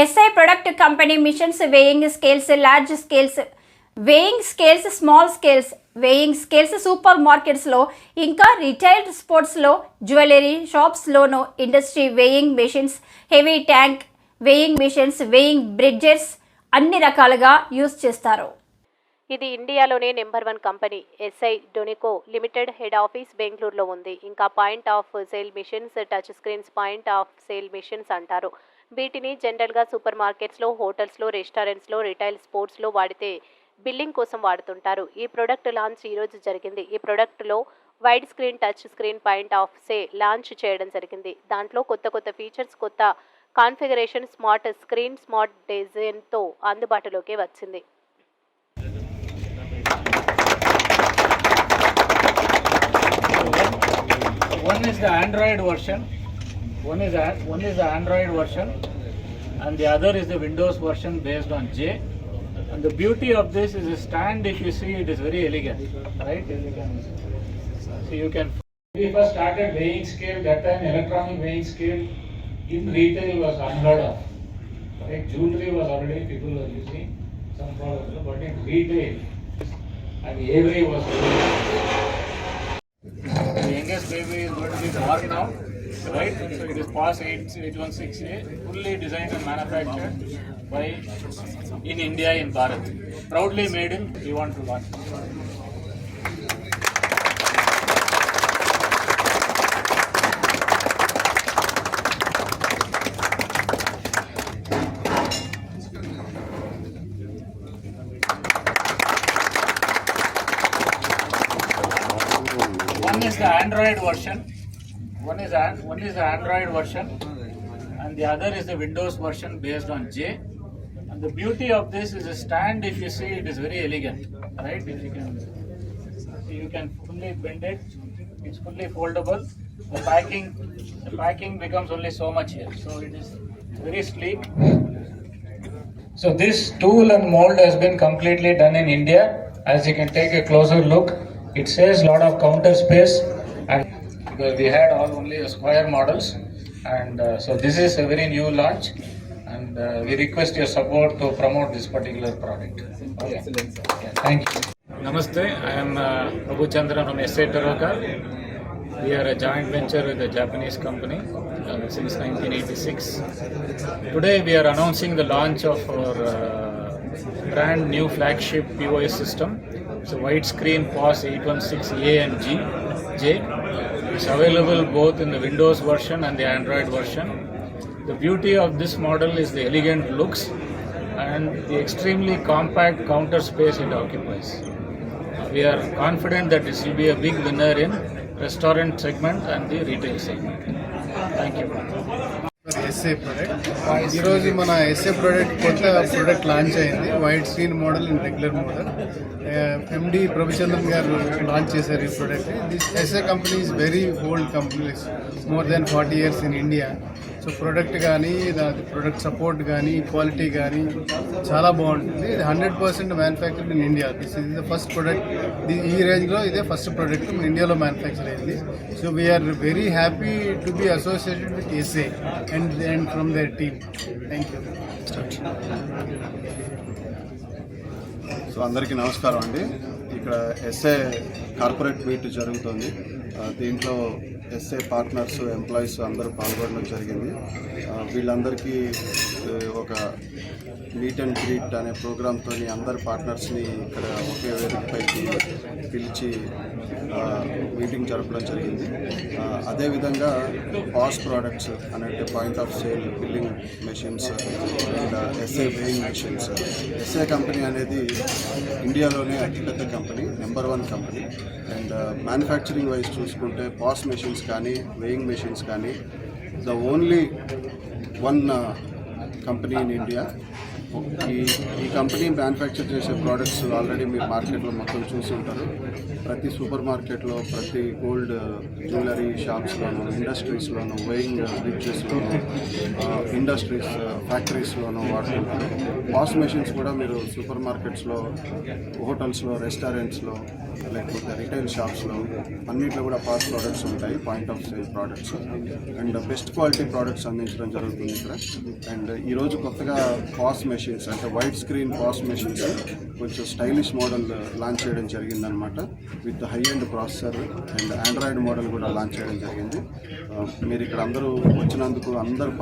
Essae product company machines weighing scales large scales weighing scales small scales weighing scales super మార్కెట్స్లో ఇంకా retailed స్పోర్ట్స్లో jewellery షాప్స్లోనూ industry weighing machines heavy tank weighing machines weighing bridges అన్ని రకాలుగా use చేస్తారు. ఇది ఇండియాలోనే number one company SI డొనికో limited head office బెంగళూరులో ఉంది. ఇంకా point of sale machines touch screens point of sale machines అంటారు. వీటిని జనరల్గా సూపర్ మార్కెట్స్లో హోటల్స్లో రెస్టారెంట్స్లో రిటైల్ స్పోర్ట్స్లో వాడితే బిల్లింగ్ కోసం వాడుతుంటారు. ఈ ప్రోడక్ట్ లాంచ్ ఈరోజు జరిగింది. ఈ ప్రోడక్ట్లో wide screen touch screen point of sale launch చేయడం జరిగింది. దాంట్లో కొత్త కొత్త ఫీచర్స్ కొత్త కాన్ఫిగరేషన్ స్మార్ట్ స్క్రీన్ స్మార్ట్ డిజైన్తో అందుబాటులోకి వచ్చింది. One is the Android version, one is a, one is the Android version, and the other is the Windows version based on J. And the beauty of this is the stand. If you see, it is very elegant, right? So you can. We first started weighing scale. That time, electronic weighing scale in retail was unheard of. Right? Jewelry was already people were using some products, but in retail, and Avery was. The youngest baby is going to be born now, right? So it is past 8, 816A, fully designed and manufactured by in India in Bharat. Proudly made in, we want to launch. One is the Android version, one is an, one is the Android version, and the other is the Windows version based on J. And the beauty of this is a stand. If you see, it is very elegant, right? If you can, you can fully bend it. It's fully foldable. The packing, the packing becomes only so much here, so it is very sleek. So this tool and mold has been completely done in India. As you can take a closer look, it says lot of counter space and we had all only square models and uh, so this is a very new launch and uh, we request your support to promote this particular product. Okay. Yeah, thank you. Namaste, I am uh, Prabhu Chandra from SA Taroka. We are a joint venture with a Japanese company uh, since 1986. Today we are announcing the launch of our uh, brand new flagship POS system. It's a widescreen POS 816A and G, J. It's available both in the Windows version and the Android version. The beauty of this model is the elegant looks and the extremely compact counter space it occupies. We are confident that this will be a big winner in restaurant segment and the retail segment. Thank you. Essae product ఈరోజు మన Essae product కొత్త product launch అయింది. White screen model and regular model MD Prabhuchandran గారు launch చేశారు ఈ product this Essae company is very old company more than forty years in India so product కానీ దాని product support కానీ quality కానీ చాలా బాగుంటుంది. ఇది hundred percent manufactured in India this ఇది ద ఫస్ట్ ప్రొడక్ట్ ఈ రేంజ్లో ఇదే ఫస్ట్ ప్రొడక్ట్ మన ఇండియాలో మ్యానుఫ్యాక్చర్ అయింది. So we are very happy to be associated with Essae and and from their team thank you so అందరికీ నమస్కారం అండి. ఇక్కడ ఎస్ఏ కార్పొరేట్ మీట్ జరుగుతుంది. దీంట్లో ఎస్ఏ పార్ట్నర్స్ ఎంప్లాయీస్ అందరూ పాల్గొనడం జరిగింది. వీళ్ళందరికీ ఒక మీట్ అండ్ గ్రీట్ అనే ప్రోగ్రామ్తో అందరు పార్ట్నర్స్ని ఇక్కడ ఒకే వేదికపైకి పిలిచి మీటింగ్ జరపడం జరిగింది. అదేవిధంగా పాస్ ప్రోడక్ట్స్ అనేటి point of sale billing machines and Essae weighing machines. Essae company అనేది ఇండియాలోనే అతిపెద్ద company number one company. And manufacturing wise చూసుకుంటే పాస్ మెషిన్స్ కానీ వేయింగ్ మెషిన్స్ కానీ the only one company in India ఈ ఈ కంపెనీ మ్యానుఫ్యాక్చర్ చేసే ప్రోడక్ట్స్ ఆల్రెడీ మీరు మార్కెట్లో మొత్తం చూసి ఉంటారు. ప్రతి సూపర్ మార్కెట్లో ప్రతి గోల్డ్ జ్యువెలరీ షాప్స్లోను ఇండస్ట్రీస్లోను వెయింగ్ బ్రిడ్జెస్లోను ఇండస్ట్రీస్ ఫ్యాక్టరీస్లోను వాడుతుంటారు. వాష్ మెషిన్స్ కూడా మీరు సూపర్ మార్కెట్స్లో హోటల్స్లో రెస్టారెంట్స్లో లేకపోతే రిటైల్ షాప్స్లో అన్నిట్లో కూడా పాస్ ప్రోడక్ట్స్ ఉంటాయి point of sale products and best quality products అందించడం జరుగుతుంది ఇక్కడ. అండ్ ఈరోజు కొత్తగా పాస్ మెషిన్స్ అంటే వైట్ స్క్రీన్ పాస్ మెషిన్స్ కొంచెం స్టైలిష్ మోడల్ లాంచ్ చేయడం జరిగిందనమాట with high-end processor and Android model కూడా లాంచ్ చేయడం జరిగింది. Uh, మీరు ఇక్కడ అందరూ వచ్చినందుకు అందరూ